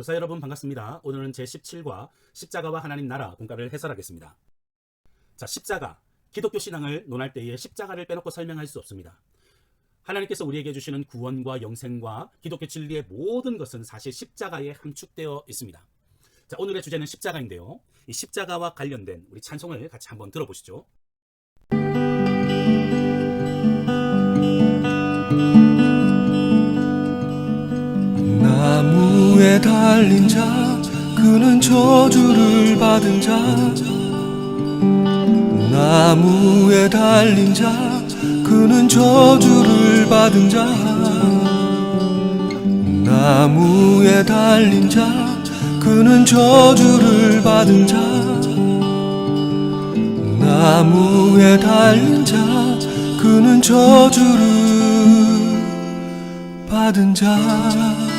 교사 여러분 반갑습니다. 오늘은 제17과 십자가와 하나님 나라 공과를 해설하겠습니다. 자, 십자가. 기독교 신앙을 논할 때에 십자가를 빼놓고 설명할 수 없습니다. 하나님께서 우리에게 주시는 구원과 영생과 기독교 진리의 모든 것은 사실 십자가에 함축되어 있습니다. 자, 오늘의 주제는 십자가인데요. 이 십자가와 관련된 우리 찬송을 같이 한번 들어보시죠. 나무에 달린 자 그는 저주를 받은 자. 나무에 달린 자 그는 저주를 받은 자. 나무에 달린 자 그는 저주를 받은 자. 나무에 달린 자 그는 저주를 받은 자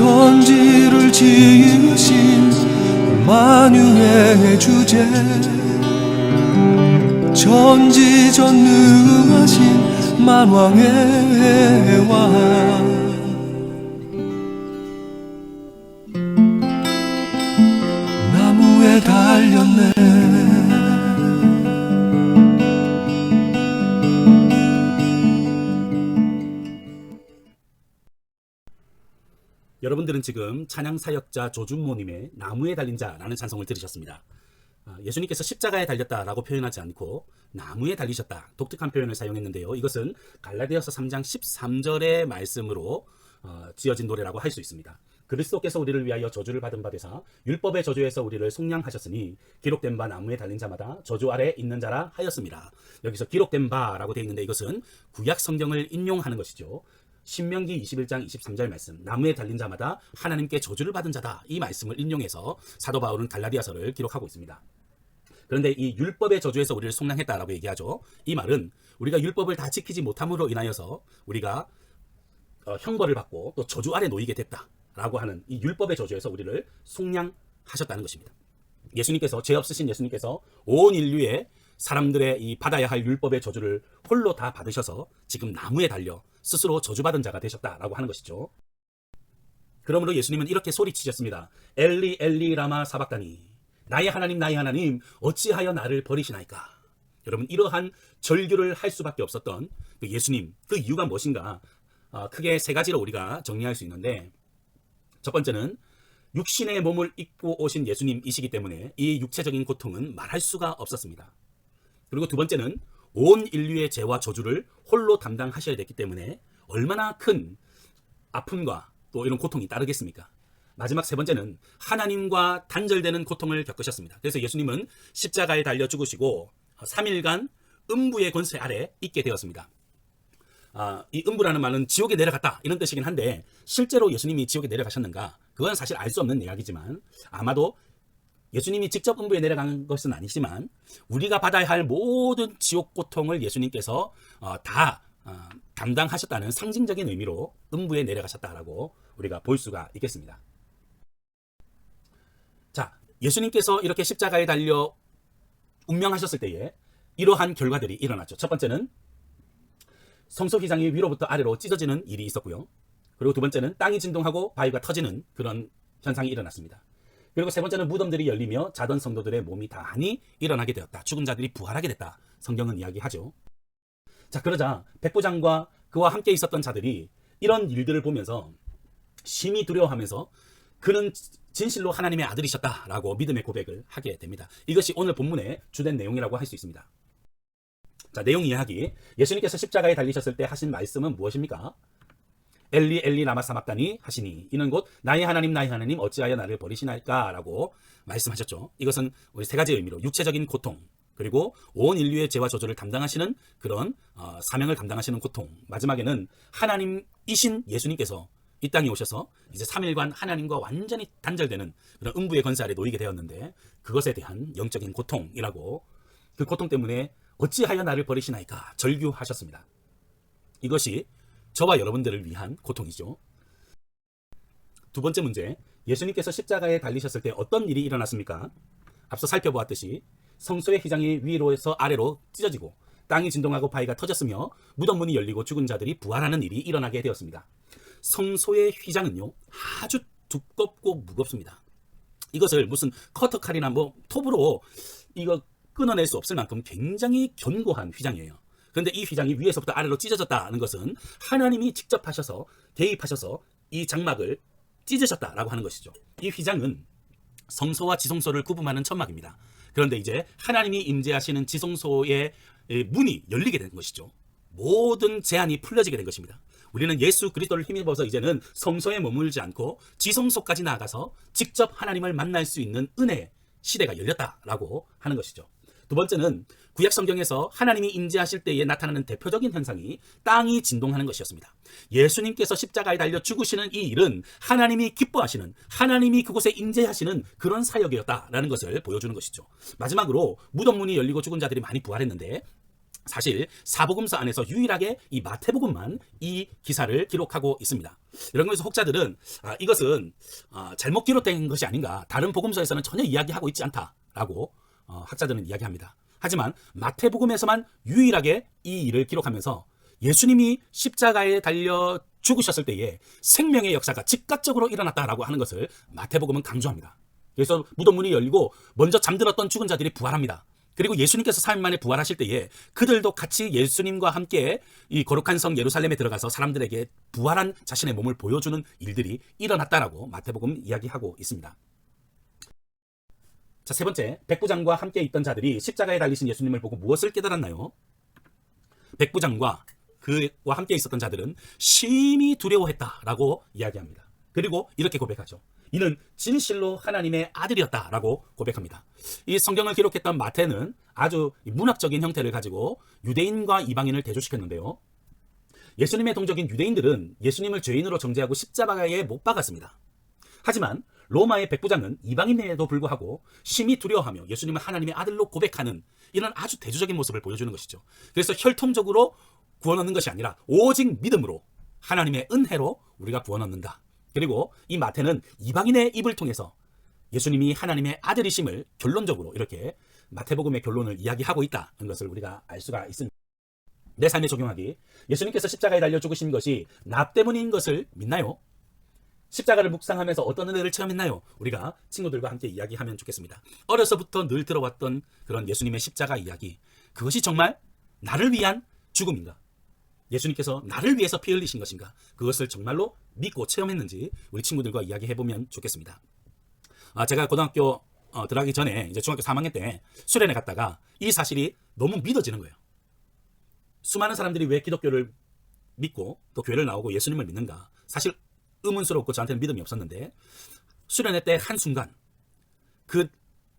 천지를 지으신 만유의 주제. 전지전능하신 만왕의 왕. 나무에 달렸네 여러분들은 지금 찬양 사역자 조준모님의 나무에 달린 자라는 찬송을 들으셨습니다. 아, 예수님께서 십자가에 달렸다라고 표현하지 않고 나무에 달리셨다 독특한 표현을 사용했는데요. 이것은 갈라디아서 3장 13절의 말씀으로 어, 지어진 노래라고 할 수 있습니다. 그리스도께서 우리를 위하여 저주를 받은 바 되사 율법의 저주에서 우리를 속량하셨으니 기록된 바 나무에 달린 자마다 저주 아래 있는 자라 하였습니다. 여기서 기록된 바라고 되어 있는데 이것은 구약 성경을 인용하는 것이죠. 신명기 21장 23절 말씀 나무에 달린 자마다 하나님께 저주를 받은 자다 이 말씀을 인용해서 사도 바울은 갈라디아서를 기록하고 있습니다. 그런데 이 율법의 저주에서 우리를 속량했다라고 얘기하죠. 이 말은 우리가 율법을 다 지키지 못함으로 인하여서 우리가 어, 형벌을 받고 또 저주 아래 놓이게 됐다라고 하는 이 율법의 저주에서 우리를 속량하셨다는 것입니다. 예수님께서 죄 없으신 예수님께서 온 인류의 사람들의 이 받아야 할 율법의 저주를 홀로 다 받으셔서 지금 나무에 달려 스스로 저주받은 자가 되셨다라고 하는 것이죠. 그러므로 예수님은 이렇게 소리치셨습니다. 엘리 엘리 라마 사박다니 나의 하나님 나의 하나님 어찌하여 나를 버리시나이까. 여러분 이러한 절규를 할 수밖에 없었던 그 예수님 그 이유가 무엇인가? 어, 크게 세 가지로 우리가 정리할 수 있는데 첫 번째는 육신의 몸을 입고 오신 예수님이시기 때문에 이 육체적인 고통은 말할 수가 없었습니다. 그리고 두 번째는 온 인류의 죄와 저주를 홀로 담당하셔야 됐기 때문에 얼마나 큰 아픔과 또 이런 고통이 따르겠습니까? 마지막 세 번째는 하나님과 단절되는 고통을 겪으셨습니다. 그래서 예수님은 십자가에 달려 죽으시고 3일간 음부의 권세 아래 있게 되었습니다. 아, 이 음부라는 말은 지옥에 내려갔다 이런 뜻이긴 한데 실제로 예수님이 지옥에 내려가셨는가? 그건 사실 알 수 없는 이야기지만 아마도 예수님이 직접 음부에 내려간 것은 아니지만 우리가 받아야 할 모든 지옥 고통을 예수님께서 어, 다 어, 담당하셨다는 상징적인 의미로 음부에 내려가셨다라고 우리가 볼 수가 있겠습니다. 자, 예수님께서 이렇게 십자가에 달려 운명하셨을 때에 이러한 결과들이 일어났죠. 첫 번째는 성소기장이 위로부터 아래로 찢어지는 일이 있었고요. 그리고 두 번째는 땅이 진동하고 바위가 터지는 그런 현상이 일어났습니다. 그리고 세 번째는 무덤들이 열리며 자던 성도들의 몸이 다하니 일어나게 되었다. 죽은 자들이 부활하게 됐다. 성경은 이야기하죠. 자, 그러자 백부장과 그와 함께 있었던 자들이 이런 일들을 보면서 심히 두려워하면서 그는 진실로 하나님의 아들이셨다라고 믿음의 고백을 하게 됩니다. 이것이 오늘 본문의 주된 내용이라고 할 수 있습니다. 자, 내용 이야기. 예수님께서 십자가에 달리셨을 때 하신 말씀은 무엇입니까? 엘리 엘리 라마 사막다니 하시니 이는 곧 나의 하나님 나의 하나님 어찌하여 나를 버리시나이까라고 말씀하셨죠. 이것은 우리 세 가지 의미로 육체적인 고통 그리고 온 인류의 죄와 저주를 담당하시는 그런 어, 사명을 감당하시는 고통 마지막에는 하나님이신 예수님께서 이 땅에 오셔서 이제 3일간 하나님과 완전히 단절되는 그런 음부의 권세 아래 놓이게 되었는데 그것에 대한 영적인 고통이라고 그 고통 때문에 어찌하여 나를 버리시나이까 절규하셨습니다. 이것이 저와 여러분들을 위한 고통이죠. 두 번째 문제, 예수님께서 십자가에 달리셨을 때 어떤 일이 일어났습니까? 앞서 살펴보았듯이 성소의 휘장이 위로에서 아래로 찢어지고 땅이 진동하고 바위가 터졌으며 무덤 문이 열리고 죽은 자들이 부활하는 일이 일어나게 되었습니다. 성소의 휘장은요 아주 두껍고 무겁습니다. 이것을 무슨 커터 칼이나 뭐 톱으로 이거 끊어낼 수 없을 만큼 굉장히 견고한 휘장이에요. 그런데 이 휘장이 위에서부터 아래로 찢어졌다는 것은 하나님이 직접 하셔서 개입하셔서 이 장막을 찢으셨다라고 하는 것이죠. 이 휘장은 성소와 지성소를 구분하는 천막입니다. 그런데 이제 하나님이 임재하시는 지성소의 에, 문이 열리게 된 것이죠. 모든 제한이 풀려지게 된 것입니다. 우리는 예수 그리스도를 힘입어서 이제는 성소에 머물지 않고 지성소까지 나아가서 직접 하나님을 만날 수 있는 은혜 시대가 열렸다라고 하는 것이죠. 두 번째는 구약 성경에서 하나님이 임재하실 때에 나타나는 대표적인 현상이 땅이 진동하는 것이었습니다. 예수님께서 십자가에 달려 죽으시는 이 일은 하나님이 기뻐하시는 하나님이 그곳에 임재하시는 그런 사역이었다라는 것을 보여주는 것이죠. 마지막으로 무덤 문이 열리고 죽은 자들이 많이 부활했는데 사실 사복음서 안에서 유일하게 이 마태복음만 이 기사를 기록하고 있습니다. 이런 것에서 혹자들은 아, 이것은 아, 잘못 기록된 것이 아닌가 다른 복음서에서는 전혀 이야기하고 있지 않다라고 어, 학자들은 이야기합니다. 하지만 마태복음에서만 유일하게 이 일을 기록하면서 예수님이 십자가에 달려 죽으셨을 때에 생명의 역사가 즉각적으로 일어났다라고 하는 것을 마태복음은 강조합니다. 그래서 무덤 문이 열리고 먼저 잠들었던 죽은 자들이 부활합니다. 그리고 예수님께서 3일 만에 부활하실 때에 그들도 같이 예수님과 함께 이 거룩한 성 예루살렘에 들어가서 사람들에게 부활한 자신의 몸을 보여주는 일들이 일어났다라고 마태복음 이야기하고 있습니다. 자, 세 번째, 백부장과 함께 있던 자들이 십자가에 달리신 예수님을 보고 무엇을 깨달았나요? 백부장과 그와 함께 있었던 자들은 심히 두려워했다라고 이야기합니다. 그리고 이렇게 고백하죠. 이는 진실로 하나님의 아들이었다라고 고백합니다. 이 성경을 기록했던 마태는 아주 문학적인 형태를 가지고 유대인과 이방인을 대조시켰는데요. 예수님의 동족인 유대인들은 예수님을 죄인으로 정죄하고 십자가에 못 박았습니다. 하지만 로마의 백부장은 이방인에도 불구하고 심히 두려워하며 예수님을 하나님의 아들로 고백하는 이런 아주 대조적인 모습을 보여주는 것이죠. 그래서 혈통적으로 구원 얻는 것이 아니라 오직 믿음으로 하나님의 은혜로 우리가 구원 얻는다. 그리고 이 마태는 이방인의 입을 통해서 예수님이 하나님의 아들이심을 결론적으로 이렇게 마태복음의 결론을 이야기하고 있다는 것을 우리가 알 수가 있습니다. 내 삶에 적용하기. 예수님께서 십자가에 달려 죽으신 것이 나 때문인 것을 믿나요? 십자가를 묵상하면서 어떤 은혜를 체험했나요? 우리가 친구들과 함께 이야기하면 좋겠습니다. 어려서부터 늘 들어왔던 그런 예수님의 십자가 이야기. 그것이 정말 나를 위한 죽음인가? 예수님께서 나를 위해서 피 흘리신 것인가? 그것을 정말로 믿고 체험했는지 우리 친구들과 이야기해보면 좋겠습니다. 아, 제가 고등학교 어, 들어가기 전에 이제 중학교 3학년 때 수련회 갔다가 이 사실이 너무 믿어지는 거예요. 수많은 사람들이 왜 기독교를 믿고 또 교회를 나오고 예수님을 믿는가? 사실 의문스럽고 저한테는 믿음이 없었는데 수련회 때 한순간 그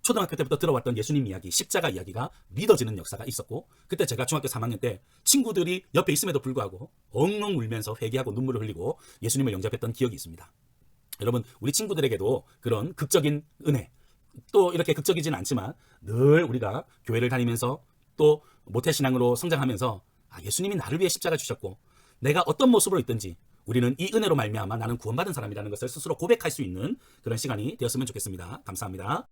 초등학교 때부터 들어왔던 예수님 이야기, 십자가 이야기가 믿어지는 역사가 있었고 그때 제가 중학교 3학년 때 친구들이 옆에 있음에도 불구하고 엉엉 울면서 회개하고 눈물을 흘리고 예수님을 영접했던 기억이 있습니다. 여러분 우리 친구들에게도 그런 극적인 은혜 또 이렇게 극적이진 않지만 늘 우리가 교회를 다니면서 또 모태신앙으로 성장하면서 아, 예수님이 나를 위해 십자가 주셨고 내가 어떤 모습으로 있든지 우리는 이 은혜로 말미암아 나는 구원받은 사람이라는 것을 스스로 고백할 수 있는 그런 시간이 되었으면 좋겠습니다. 감사합니다.